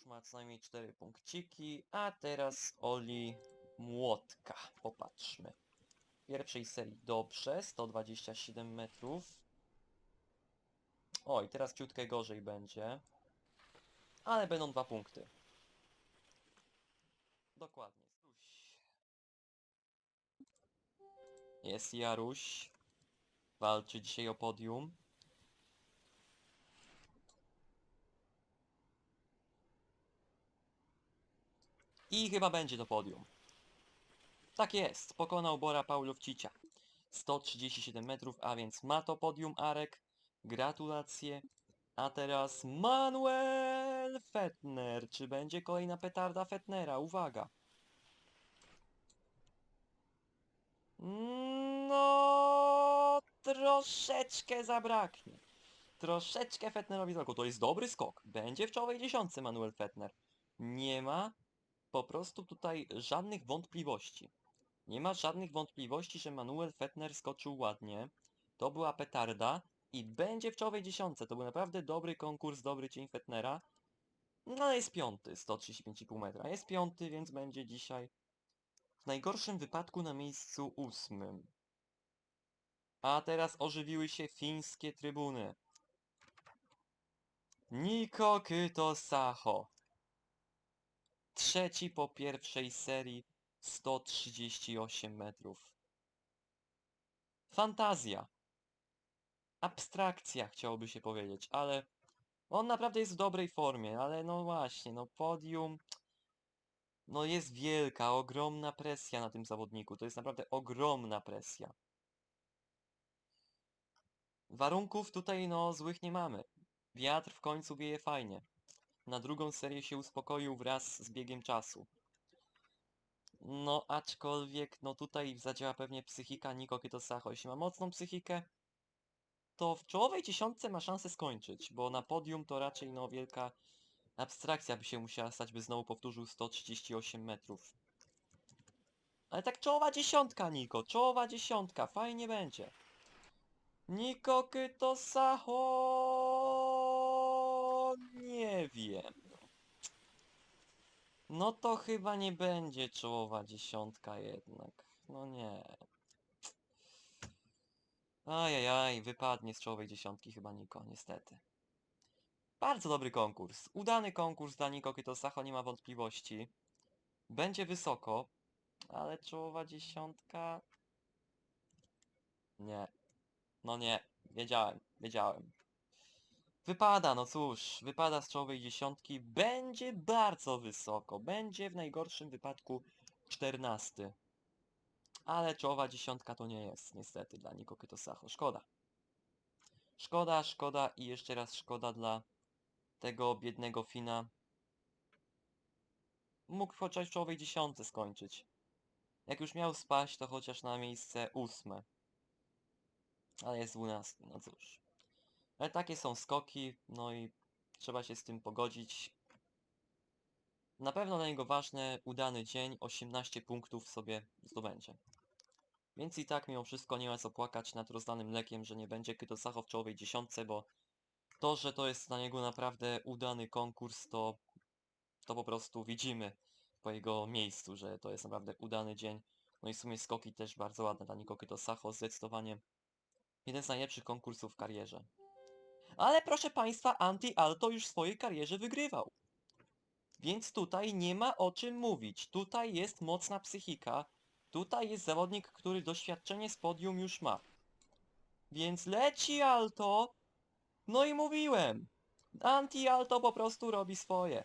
już ma co najmniej 4 punkciki, a teraz Oli Młotka. Popatrzmy. W pierwszej serii dobrze, 127 metrów. Oj, teraz ciutkę gorzej będzie. Ale będą dwa punkty. Dokładnie. Jest Jaruś. Walczy dzisiaj o podium. I chyba będzie to podium. Tak jest, pokonał Bora Paulowcicia. 137 metrów, a więc ma to podium Arek. Gratulacje. A teraz Manuel Fettner. Czy będzie kolejna petarda Fettnera? Uwaga. No, troszeczkę zabraknie. Troszeczkę Fettnerowi zabrakło. To jest dobry skok. Będzie w czołowej dziesiątce Manuel Fettner. Nie ma po prostu tutaj żadnych wątpliwości. Nie ma żadnych wątpliwości, że Manuel Fettner skoczył ładnie. To była petarda i będzie w czołowej dziesiątce. To był naprawdę dobry konkurs, dobry cień Fettnera. No jest piąty, 135,5 metra. Jest piąty, więc będzie dzisiaj w najgorszym wypadku na miejscu ósmym. A teraz ożywiły się fińskie trybuny. Niko Kyto Saho. Trzeci po pierwszej serii 138 metrów. Fantazja. Abstrakcja chciałoby się powiedzieć, ale on naprawdę jest w dobrej formie, ale no właśnie, no podium... No jest wielka, ogromna presja na tym zawodniku. To jest naprawdę ogromna presja. Warunków tutaj no złych nie mamy. Wiatr w końcu wieje fajnie. Na drugą serię się uspokoił wraz z biegiem czasu. No aczkolwiek, no tutaj zadziała pewnie psychika Niko Kytosacho. Jeśli ma mocną psychikę, to w czołowej dziesiątce ma szansę skończyć, bo na podium to raczej no wielka abstrakcja by się musiała stać, by znowu powtórzył 138 metrów. Ale tak czołowa dziesiątka, Niko, czołowa dziesiątka, fajnie będzie. Niko Kytosacho... Wiem. No to chyba nie będzie czołowa dziesiątka jednak. No nie. Ajajaj, wypadnie z czołowej dziesiątki chyba Niko, niestety. Bardzo dobry konkurs. Udany konkurs dla Niko Kytosacho, nie ma wątpliwości. Będzie wysoko, ale czołowa dziesiątka... Nie. No nie, wiedziałem, wiedziałem. Wypada, no cóż, wypada z czołowej dziesiątki, będzie bardzo wysoko, będzie w najgorszym wypadku 14. Ale czołowa dziesiątka to nie jest, niestety, dla Niko Kytosacho. Szkoda. Szkoda, szkoda i jeszcze raz szkoda dla tego biednego Fina. Mógł chociaż w czołowej dziesiątce skończyć. Jak już miał spaść, to chociaż na miejsce ósme. Ale jest 12, no cóż. Ale takie są skoki, no i trzeba się z tym pogodzić. Na pewno dla niego ważne, udany dzień, 18 punktów sobie zdobędzie. Więc i tak mimo wszystko nie ma co płakać nad rozdanym mlekiem, że nie będzie Kytosacho w czołowej dziesiątce, bo to, że to jest dla niego naprawdę udany konkurs, to, to po prostu widzimy po jego miejscu, że to jest naprawdę udany dzień. No i w sumie skoki też bardzo ładne dla Niko Kytosacho, zdecydowanie jeden z najlepszych konkursów w karierze. Ale proszę Państwa, Anti-Alto już w swojej karierze wygrywał. Więc tutaj nie ma o czym mówić. Tutaj jest mocna psychika. Tutaj jest zawodnik, który doświadczenie z podium już ma. Więc leci Alto. No i mówiłem. Anti-Alto po prostu robi swoje.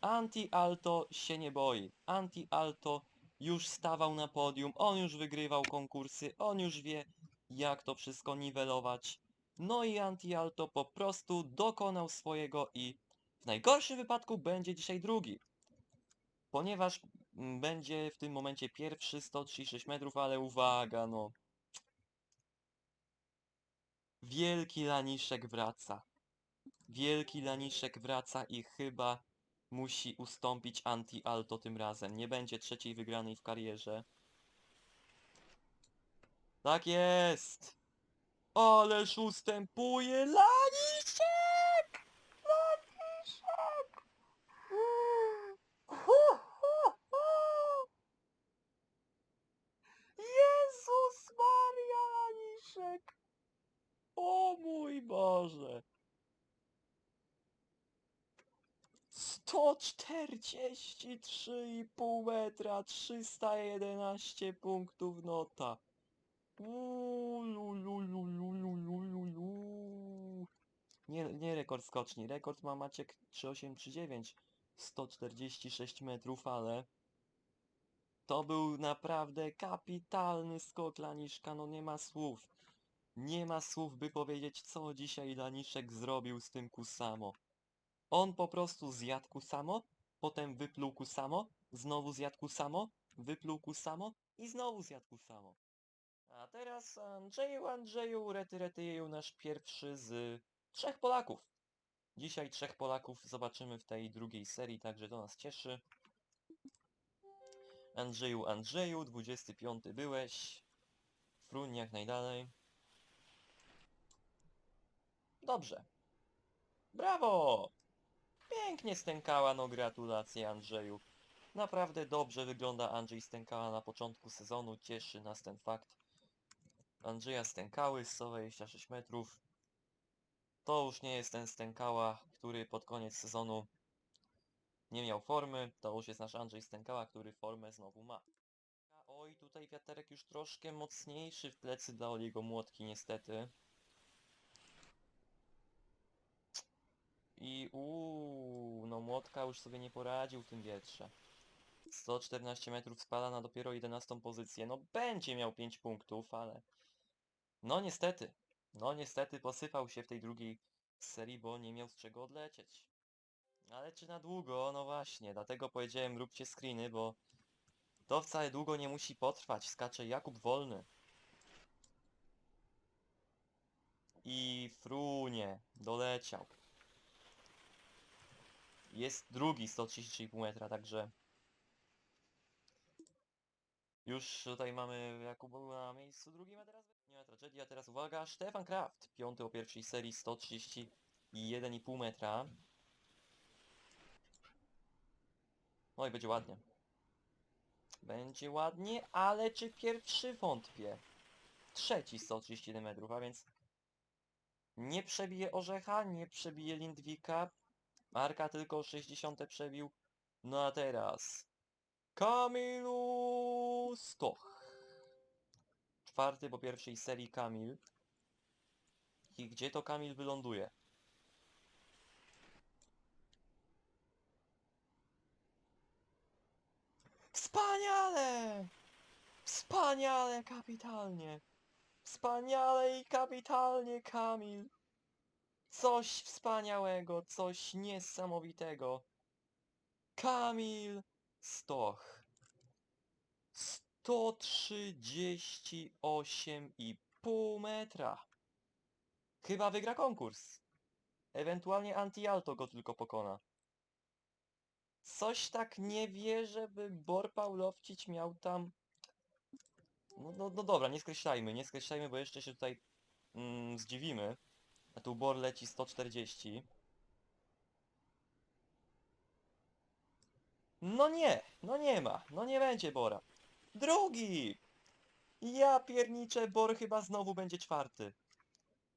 Anti-Alto się nie boi. Anti-Alto już stawał na podium, on już wygrywał konkursy, on już wie jak to wszystko niwelować. No i Anti-Alto po prostu dokonał swojego i w najgorszym wypadku będzie dzisiaj drugi. Ponieważ mm, będzie w tym momencie pierwszy 136 metrów, ale uwaga no. Wielki Laniszek wraca. Wielki Laniszek wraca i chyba musi ustąpić Anti-Alto tym razem. Nie będzie trzeciej wygranej w karierze. Tak jest! Ależ ustępuje Laniszek! Laniszek! Hu! Jezus Maria Laniszek! O mój Boże! 143,5 metra, 311 punktów nota. Nie, nie rekord skoczni, rekord ma Maciek 3839, 146 metrów, ale to był naprawdę kapitalny skok Laniszka, no nie ma słów. Nie ma słów, by powiedzieć, co dzisiaj Laniszek zrobił z tym Kusamo. On po prostu zjadł Kusamo, potem wypluł Kusamo, znowu zjadł Kusamo, wypluł Kusamo i znowu zjadł Kusamo. A teraz Andrzeju, Andrzeju, rety, retyjeju, nasz pierwszy z trzech Polaków. Dzisiaj trzech Polaków zobaczymy w tej drugiej serii, także to nas cieszy. Andrzeju, Andrzeju, 25 byłeś. Fruń jak najdalej. Dobrze. Brawo! Pięknie stękała, no gratulacje Andrzeju. Naprawdę dobrze wygląda Andrzej Stękała na początku sezonu, cieszy nas ten fakt. Andrzeja Stękały, 126 metrów. To już nie jest ten Stękała, który pod koniec sezonu nie miał formy. To już jest nasz Andrzej Stękała, który formę znowu ma. Oj, tutaj wiaterek już troszkę mocniejszy w plecy dla Oliego Młotki niestety. I uuu, no Młotka już sobie nie poradził w tym wietrze. 114 metrów spada na dopiero 11 pozycję. No będzie miał 5 punktów, ale... No niestety. No niestety posypał się w tej drugiej serii, bo nie miał z czego odlecieć. Ale czy na długo? No właśnie, dlatego powiedziałem róbcie screeny, bo to wcale długo nie musi potrwać. Skacze Jakub Wolny. I Frunie doleciał. Jest drugi 133,5 metra, także już tutaj mamy Jakuba na miejscu drugim, a teraz nie ma tragedii, a teraz uwaga, Stefan Kraft, piąty o pierwszej serii 131,5 metra. No i będzie ładnie. Będzie ładnie, ale czy pierwszy wątpię. Trzeci 131 metrów, a więc nie przebije Orzecha, nie przebije Lindwika. Marka tylko 60 przebił. No a teraz Kamilu Stoch. Czwarty po pierwszej serii Kamil. I gdzie to Kamil wyląduje? Wspaniale! Wspaniale, kapitalnie! Wspaniale i kapitalnie, Kamil! Coś wspaniałego, coś niesamowitego. Kamil Stoch. 138,5 metra. Chyba wygra konkurs. Ewentualnie Anti-Alto go tylko pokona. Coś tak nie wie, żeby Bor Paulowcić miał tam... No, no, no dobra, nie skreślajmy, nie skreślajmy, bo jeszcze się tutaj mm, zdziwimy. A tu Bor leci 140. No nie, no nie ma, no nie będzie Bora. Drugi! Ja pierniczę, Bor chyba znowu będzie czwarty.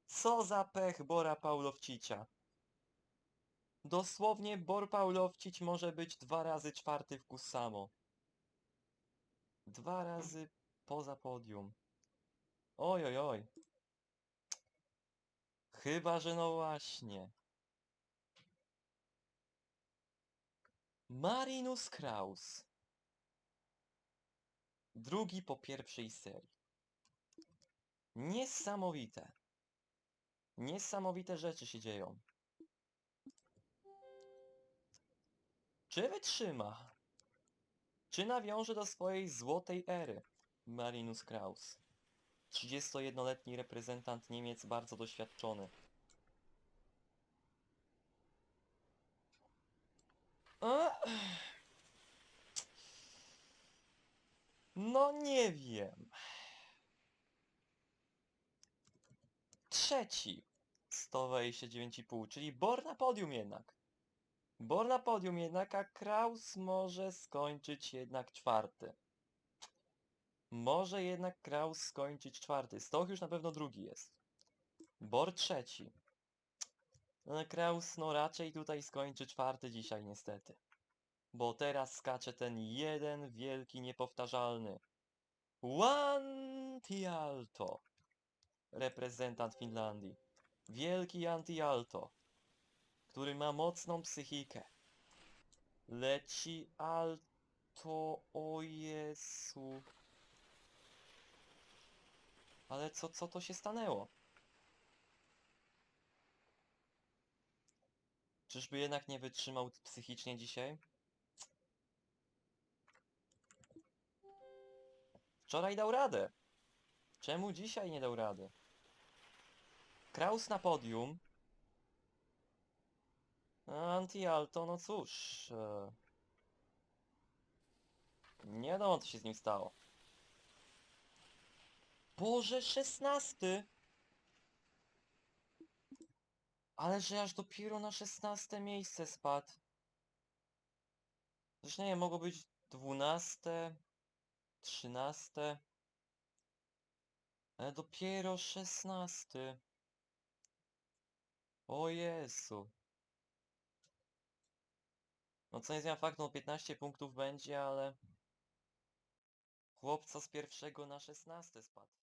Co za pech Bora Paulowcicia. Dosłownie Bor Paulowcić może być dwa razy czwarty w Kusamo. Dwa razy poza podium. Oj, oj, oj. Chyba, że no właśnie. Marinus Kraus. Drugi po pierwszej serii. Niesamowite. Niesamowite rzeczy się dzieją. Czy wytrzyma? Czy nawiąże do swojej złotej ery Marinus Kraus? 31-letni reprezentant Niemiec, bardzo doświadczony. No nie wiem. Trzeci. 129,5, czyli Bor na podium jednak. Bor na podium jednak, a Kraus może skończyć jednak czwarty. Może jednak Kraus skończyć czwarty. Stoch już na pewno drugi jest. Bor trzeci. Ale Kraus no raczej tutaj skończy czwarty dzisiaj niestety. Bo teraz skacze ten jeden wielki niepowtarzalny. Anti-Alto. Reprezentant Finlandii. Wielki Anti-Alto. Który ma mocną psychikę. Leci Alto... O Jezu. Ale co, co to się stanęło? Czyżby jednak nie wytrzymał psychicznie dzisiaj? Wczoraj dał radę. Czemu dzisiaj nie dał rady? Kraus na podium. Anti-Alto, no cóż. E... Nie wiadomo co się z nim stało. Boże, szesnasty! Ale że aż dopiero na szesnaste miejsce spadł. Zresztą nie mogło być dwunaste, trzynaste. Ale dopiero szesnasty. O Jezu. No co nie zmienia faktu, no 15 punktów będzie, ale... Chłopca z pierwszego na szesnaste spadł.